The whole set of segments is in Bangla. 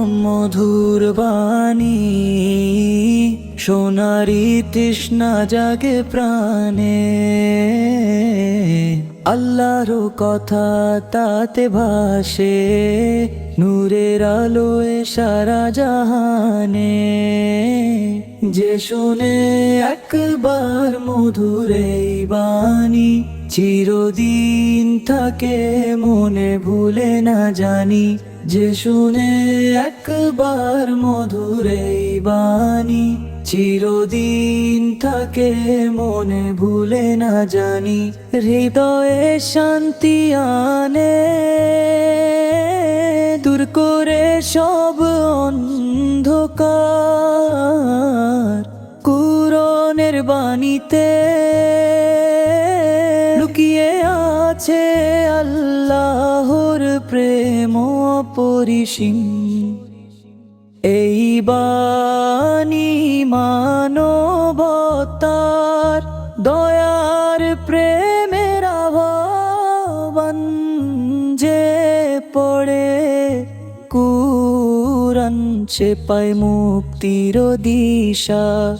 মধুর বাণী, সোনারি তৃষ্ণা জাগে প্রাণে। আল্লাহর কথা তাতে ভাসে, নূরের আলোয় সারা জাহানে। যে শুনে একবার মধুরে বাণী চিরদিন থাকে মনে, ভুলে না জানি যে শুনে একবার মধুরে বাণী। চিরদিন থাকে মনে, ভুলে না জানি হৃদয়ে শান্তি আনে। দূর করে সব অন্ধকার কুরনের বাণীতে লুকিয়ে আছে আল্লাহর প্রেম পরিসীম এই বাণী মানবতার দয়ার প্রেমের সে পায় মুক্তির দিশা।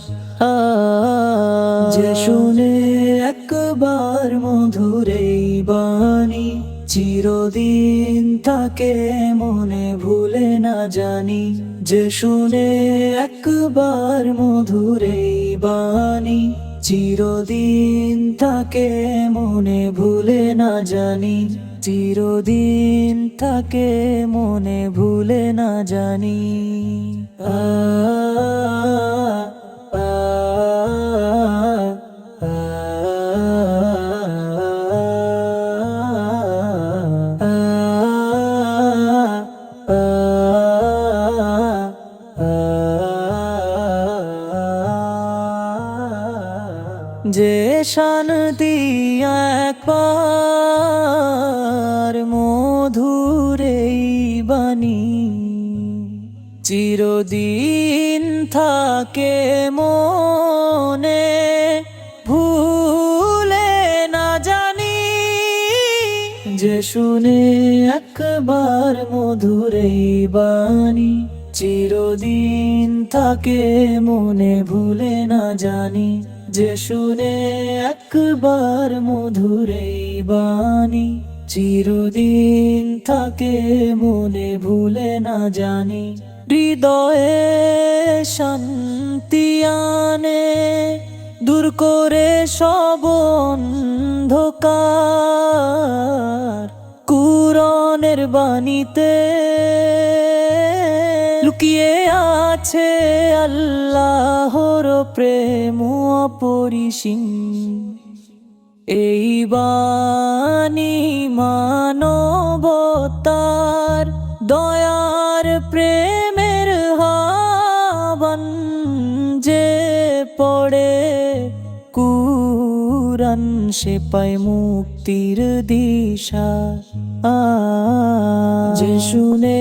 যে শুনে একবার মধুর এই বাণী, চিরদিন থাকে মনে ভুলে না জানি। যে শুনে একবার মধুর এই বাণী, চিরদিন তাকে মনে ভুলে না জানি। চিরদিন থাকে মনে ভুলে না জানি। আ, যে শান্তি একবার বাণী চিরদিন থাকে মনে, ভুলে না জানি যে শুনে একবার মধুরে বাণী, চিরদিন থাকে মনে, ভুলে না জানি যে শুনে একবার মধুরে বাণী। চিরদিন থাকে মনে, ভুলে না জানি। হৃদয়ে শান্তি আনে, দূর করে সব অন্ধকার। কুরনের বাণীতে লুকিয়ে আছে আল্লাহর প্রেম অপরিসীম। এই বাণী মানবতার দয়ার প্রেমের হাবন যে পড়ে কুরন সে পায় মুক্তির দিশা। যে শুনে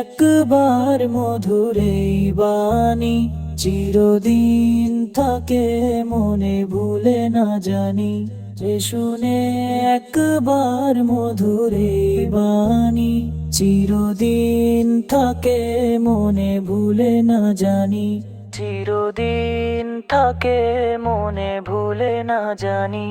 একবার মধুরে বাণী চিরদিন থাকে, মনে ভুলে না জানি। যে শুনে একবার মধুরে বাণী চিরদিন থাকে মনে ভুলে না জানি। চিরদিন থাকে মনে ভুলে না জানি।